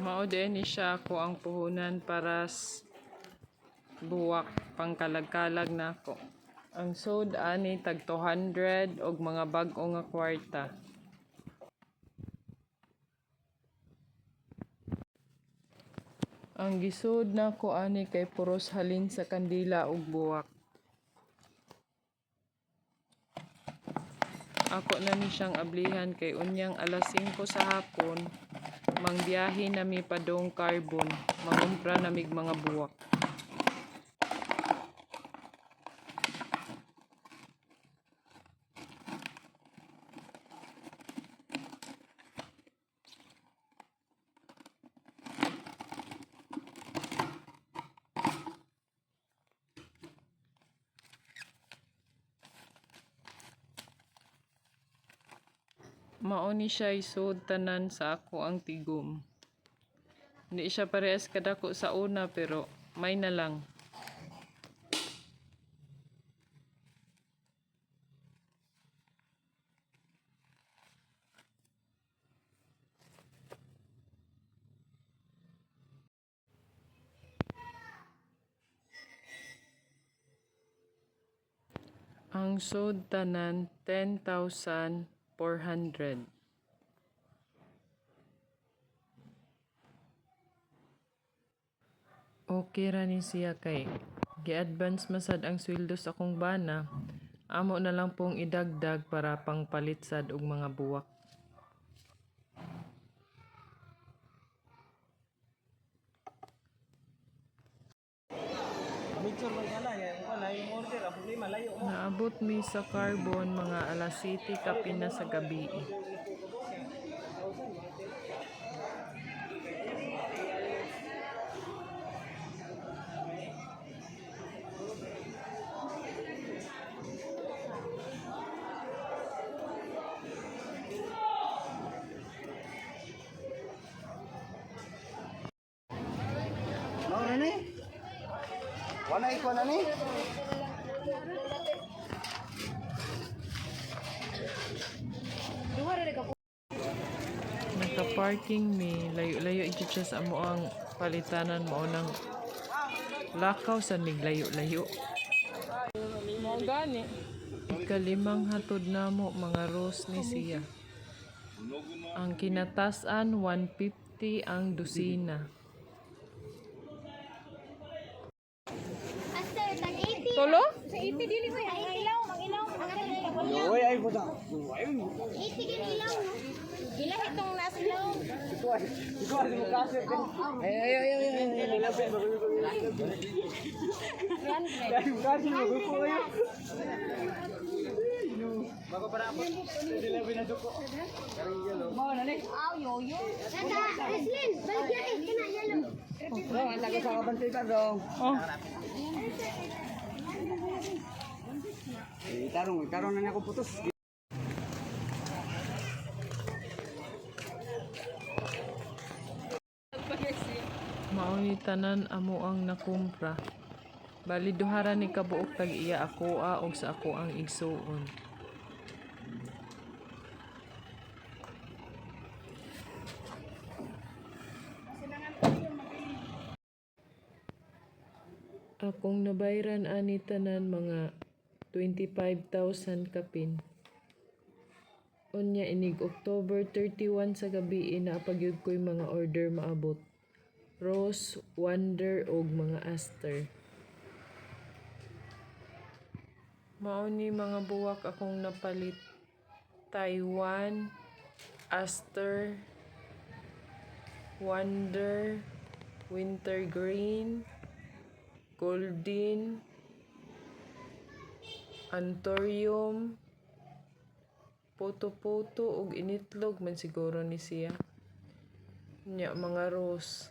Mao din siya ako ang puhunan para buwak pangkalag-kalag na ako. Ang sold ani tag 200 og mga bag-o nga kwarta. Ang gisod na ko ani kay puros halin sa kandila ug buwak. Ako na ni siyang ablihan kay unyang alas 5 sa hapon, mangbiyahe na mi padong carbon, mangumpra na mig mga buwak. Mao ni siya isod tanan sa ako ang tigom. Hindi siya parehas kadako sa una pero may na lang. Ang sod tanan 10,400. Okay ra ni siya kay gi-advance masad ang sweldo sa akong bana. Amo na lang pong idagdag para pangpalit sad og mga buwak. Picture mo yan lang, yan ko na yung order, ang problema layo mo. Naabot mi sa carbon mga alas 7 kapin na sa gabi. Ni. Wala iko na ni. Naka-parking mi, layo-layo ito siya sa amo ang palitanan mo ng lakaw sa niglayo-layo. Mo gani. Ikalimang hatod na mo mga rose ni siya. Ang kinatasan 150 ang dosina. Aster, tag 80. Tulo? Sa 80 dili ko ang ilaw, ang ilaw. Uy, ay puta. 80 gin ilaw. no? Gila itong nasa ilaw. Ito ay, ito ay mo. Ay ay ay ay ay. Nilapit ba ko? Ay, kasi mo ko ayo. Baka para ako. Nilapit na duko. Mao na ni. Aw, yoyo. Tata, Reslin, balik yan eh. Kana yellow. Bro, ang taga sa kabantay ka dong. Oh, Eh, tarong, tarong na niya ako putos. mauni tanan amo ang nakumpra. Bali duhara ni kabuok tag iya ako a og sa ako ang igsuon. Akong nabayran ani tanan mga 25,000 kapin. Unya inig October 31 sa gabi inaapagyud ko'y mga order maabot. Rose, Wonder ug mga Aster. Mao ni mga buwak akong napalit. Taiwan, Aster, Wonder, Winter Green, Golden, Antorium, Puto-puto ug initlog man siguro ni siya. Nya mga rose.